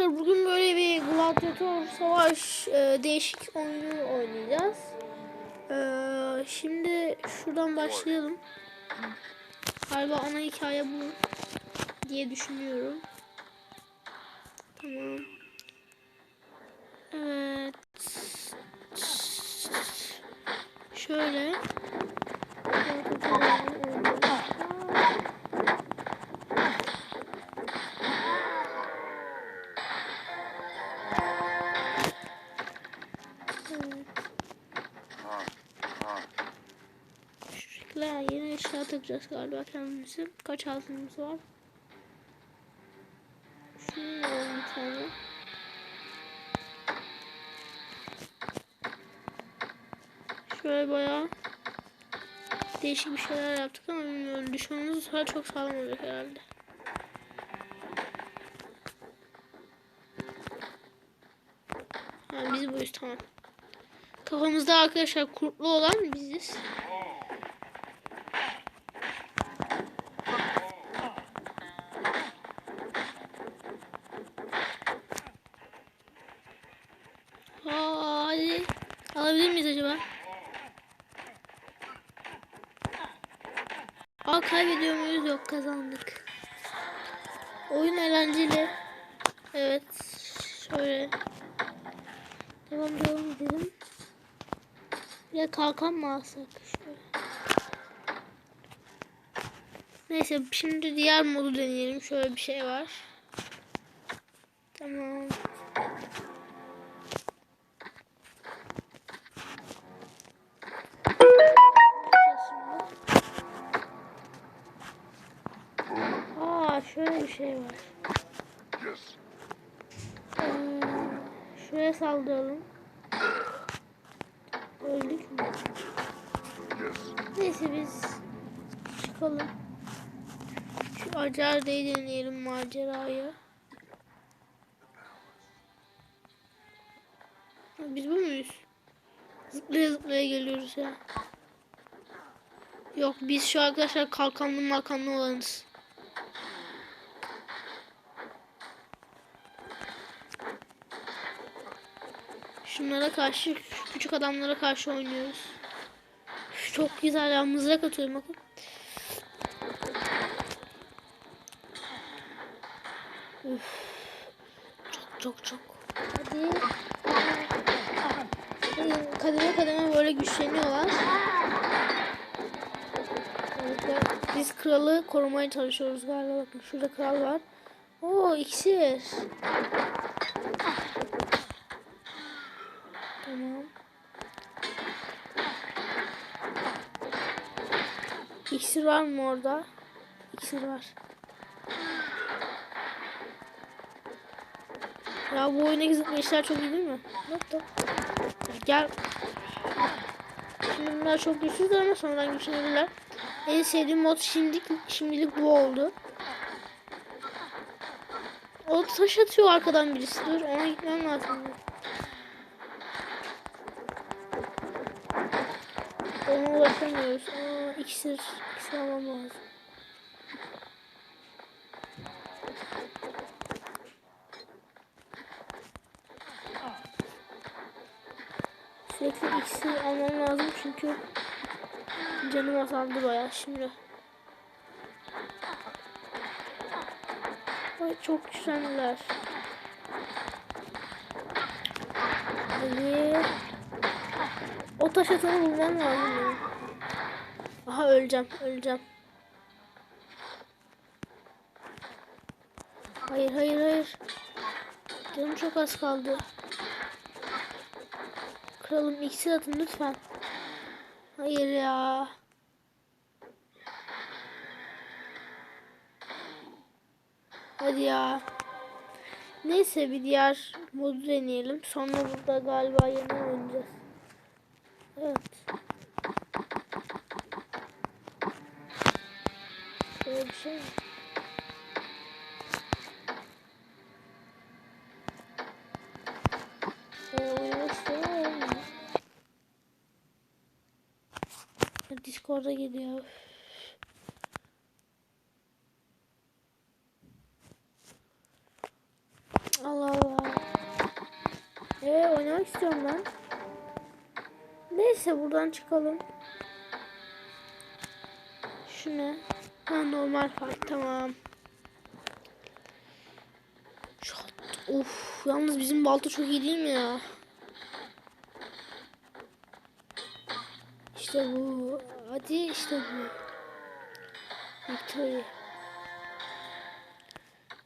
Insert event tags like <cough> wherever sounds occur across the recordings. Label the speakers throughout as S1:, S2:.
S1: arkadaşlar bugün böyle bir gladyatör savaş e, değişik oyunu oynayacağız. E, şimdi şuradan başlayalım. Galiba ana hikaye bu diye düşünüyorum. Tamam. Evet. Şöyle. Eşya takacağız galiba kendimizi. Kaç altınımız var? Şunu alalım tane. Şöyle bayağı değişik bir şeyler yaptık ama bilmiyorum. Düşmanımız sefer çok sağlam olacak herhalde. Ha, biz buyuz tamam. Kafamızda arkadaşlar kurtlu olan biziz. Aa, hadi. Alabilir miyiz acaba? Aa kaybediyor? Yok kazandık. Oyun eğlenceli. Evet. Şöyle. Devam devam edelim. De kalkan mı alsak? Şöyle. Neyse şimdi diğer modu deneyelim. Şöyle bir şey var. Tamam. Şöyle bir şey var. Ee, şuraya saldıralım. Öldük mü? Neyse biz çıkalım. Şu Acar'dayı deneyelim macerayı. Ha, Biz bu muyuz? Zıplaya zıplaya geliyoruz ya. Yok biz şu arkadaşlar kalkanlı makanlı olanız. Şunlara karşı, küçük adamlara karşı oynuyoruz. Çok güzel ya mızrak atıyorum bakın. Çok çok çok. Hadi. Kademe kademe böyle güçleniyorlar. Biz kralı korumaya çalışıyoruz galiba. Bakın şurada kral var. Oo iksir. İksir var mı orada? İksir var. Ya bu oyuna zıplayışlar çok iyi değil mi? Yok da. Gel. Şimdi bunlar çok güçsüz ama sonradan güçlenirler. En sevdiğim mod şimdilik, şimdilik bu oldu. O taş atıyor arkadan birisi. Dur ona gitmem lazım. Ona ulaşamıyoruz. Aa, iksir. İksir almam lazım. Sürekli iksir almam lazım çünkü canım azaldı bayağı şimdi. Ay çok güzeller. Ali. O taş atanı bulmam lazım benim. Aha öleceğim, öleceğim. Hayır, hayır, hayır. Canım çok az kaldı. Kralım iksir atın lütfen. Hayır ya. Hadi ya. Neyse bir diğer modu deneyelim. Sonra burada galiba yeni oynayacağız. Evet. Böyle bir şey mi? İstemiyorum. Discord'a geliyor. Allah He oynamak istiyorum ben. Neyse buradan çıkalım. Şu? Ha normal fight tamam. Şat. Of yalnız bizim balta çok iyi değil mi ya? İşte bu. Hadi işte bu. Victory.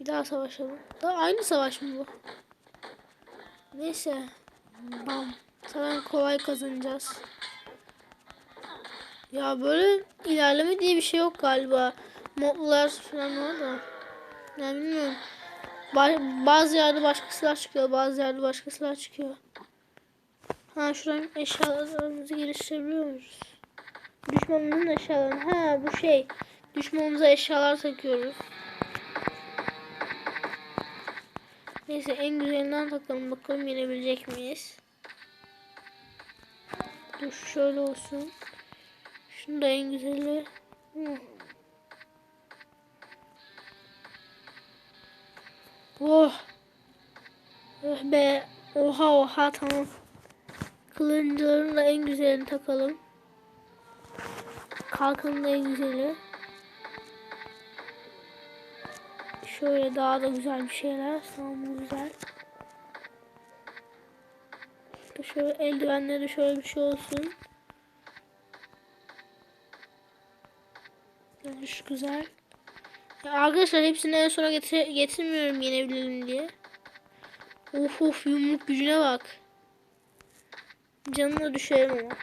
S1: Bir daha savaşalım. Daha aynı savaş mı bu? Neyse. Bam. Zaten kolay kazanacağız. Ya böyle ilerleme diye bir şey yok galiba. Modlar falan var da. Yani bilmiyorum. Ba- bazı yerde başka silah çıkıyor. Bazı yerde başka silah çıkıyor. Ha şuradan eşyalarımızı geliştirebiliyor muyuz? Düşmanımızın eşyalarını. Ha bu şey. Düşmanımıza eşyalar takıyoruz. Neyse en güzelinden takalım bakalım yenebilecek miyiz? Dur şöyle olsun. Şunu da en güzeli. Oh. Oh be. Oha oha tamam. Kılıncların da en güzelini takalım. Kalkanın da en güzeli. Şöyle daha da güzel bir şeyler. Tamam güzel. Şöyle eldivenleri şöyle bir şey olsun. Şu güzel. Ya arkadaşlar hepsini en sona getir getirmiyorum yenebilelim diye. Of of yumruk gücüne bak. Canını düşerim ama.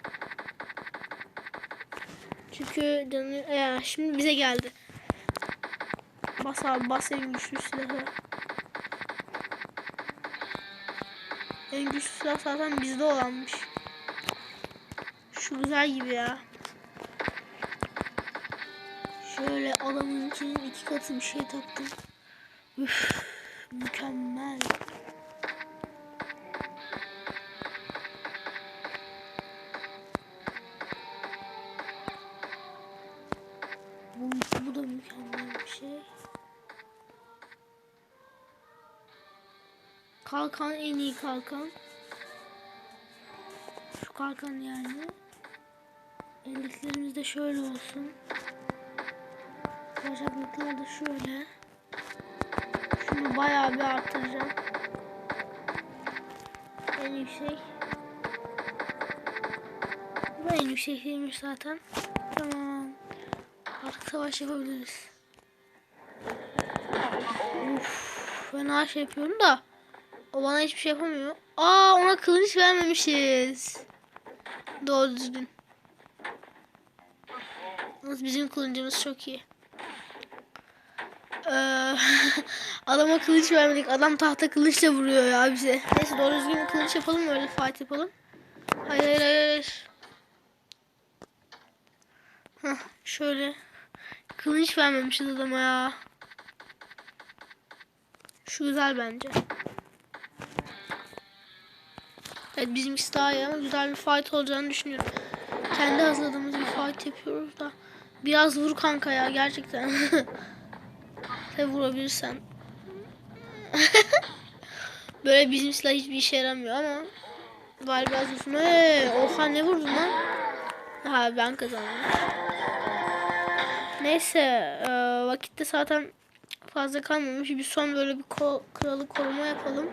S1: Çünkü canı ya şimdi bize geldi. Bas abi bas en güçlü silahı. En güçlü silah zaten bizde olanmış. Şu güzel gibi ya. Şöyle adamın içinin iki katı bir şey taktım. Üf, mükemmel. Bu, bu da mükemmel bir şey. Kalkan en iyi kalkan. Şu kalkan yani. Elliklerimiz de şöyle olsun. Bacaklıklar da şöyle. Şunu bayağı bir arttıracağım. En yüksek. Bu en yüksek değilmiş zaten. Tamam. Artık savaş yapabiliriz. Uf, ben her şey yapıyorum da. O bana hiçbir şey yapamıyor. Aa ona kılıç vermemişiz. Doğru düzgün. Bizim kılıcımız çok iyi. <laughs> Adama kılıç vermedik. Adam tahta kılıçla vuruyor ya bize. Neyse doğru düzgün kılıç yapalım öyle fight yapalım. Hayır hayır hayır. Heh, şöyle. Kılıç vermemişiz adama ya. Şu güzel bence. Evet bizimkisi daha iyi ama güzel bir fight olacağını düşünüyorum. Kendi hazırladığımız bir fight yapıyoruz da. Biraz vur kanka ya gerçekten. <laughs> Tabi vurabilirsen. <laughs> Böyle bizim silah hiçbir işe yaramıyor ama. Var biraz vursun. Hey, oha ne vurdun lan? Ha ben kazandım. Neyse e, vakitte zaten fazla kalmamış. Bir son böyle bir ko kralı koruma yapalım.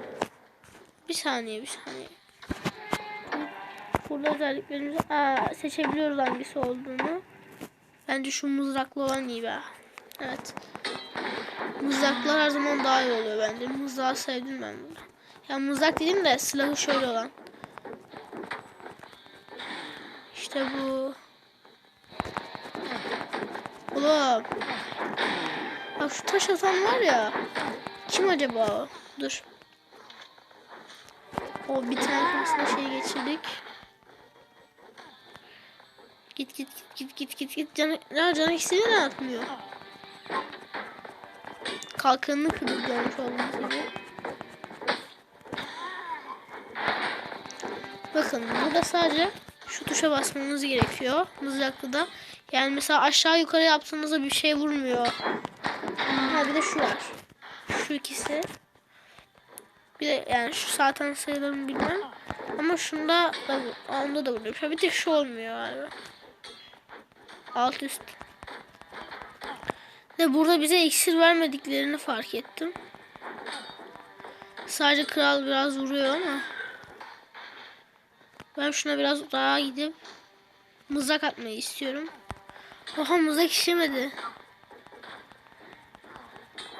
S1: Bir saniye bir saniye. Burada özelliklerimizi aa, seçebiliyoruz hangisi olduğunu. Bence şu mızraklı olan iyi be. Evet. Mızraklar her zaman daha iyi oluyor bence. Mızrağı sevdim ben bunu. Ya mızrak dedim de silahı şöyle olan. İşte bu. Oğlum. Bak şu taş atan var ya. Kim acaba o? Dur. O bir tane kafasına şey geçirdik. Git git git git git git. Canı, ya canı ikisini atmıyor. Kalkanını kırdık görmüş olduğunuz gibi. Bakın burada sadece şu tuşa basmanız gerekiyor. Mızraklıda. Yani mesela aşağı yukarı yaptığınızda bir şey vurmuyor. Ha bir de şu var. Şu ikisi. Bir de yani şu zaten sayılır mı bilmem. Ama şunda da onda da vuruyor. Bir tek şu olmuyor galiba. Alt üst. Ve burada bize iksir vermediklerini fark ettim. Sadece kral biraz vuruyor ama. Ben şuna biraz daha gidip mızrak atmayı istiyorum. Oha mızrak işlemedi.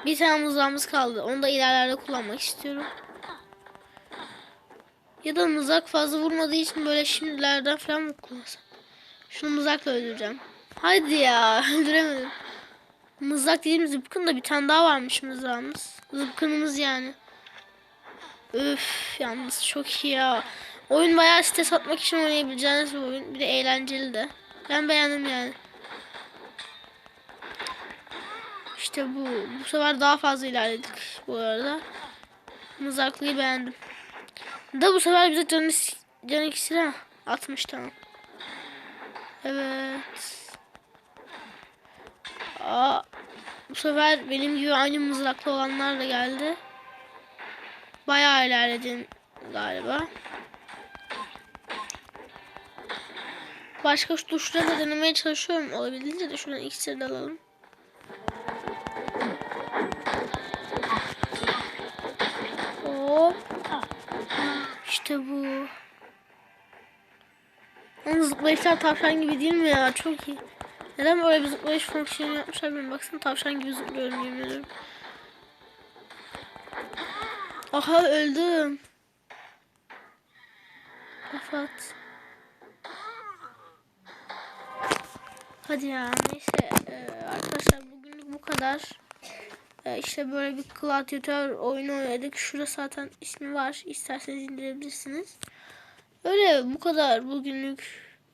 S1: Bir tane mızrağımız kaldı. Onu da ilerlerde kullanmak istiyorum. Ya da mızrak fazla vurmadığı için böyle şimdilerden falan mı kullansam? Şunu mızrakla öldüreceğim. Hadi ya <laughs> öldüremedim. Mızrak mi zıpkın da bir tane daha varmış mızrağımız. Zıpkınımız yani. Üf yalnız çok iyi ya. Oyun bayağı stres atmak için oynayabileceğiniz bir oyun. Bir de eğlenceli de. Ben beğendim yani. İşte bu. Bu sefer daha fazla ilerledik bu arada. Mızraklıyı beğendim. Da bu sefer bize canı, canı ha. 60 tamam. Evet. Aa, bu sefer benim gibi aynı mızraklı olanlar da geldi. Bayağı ilerledin galiba. Başka şu tuşları da denemeye çalışıyorum. Olabildiğince de şuradan iksiri de alalım. Hop. İşte bu. Ama zıplayışlar tavşan gibi değil mi ya? Çok iyi. Neden böyle bir zıplayış fonksiyonu yapmışlar bilmiyorum. Baksana tavşan gibi zıplıyorum yemin. Aha öldüm. Kapat. Hadi ya neyse Ee, arkadaşlar bugünlük bu kadar. Ee, işte böyle bir gladyatör oyunu oynadık. Şurada zaten ismi var. İsterseniz indirebilirsiniz. Öyle bu kadar bugünlük.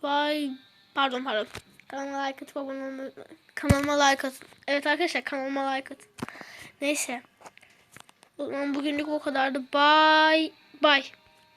S1: Bye. Pardon pardon. Kanalıma like atıp abone olmayı. Kanalıma like atın. Evet arkadaşlar kanalıma like atın. Neyse. O zaman bugünlük bu kadardı. Bye. Bye.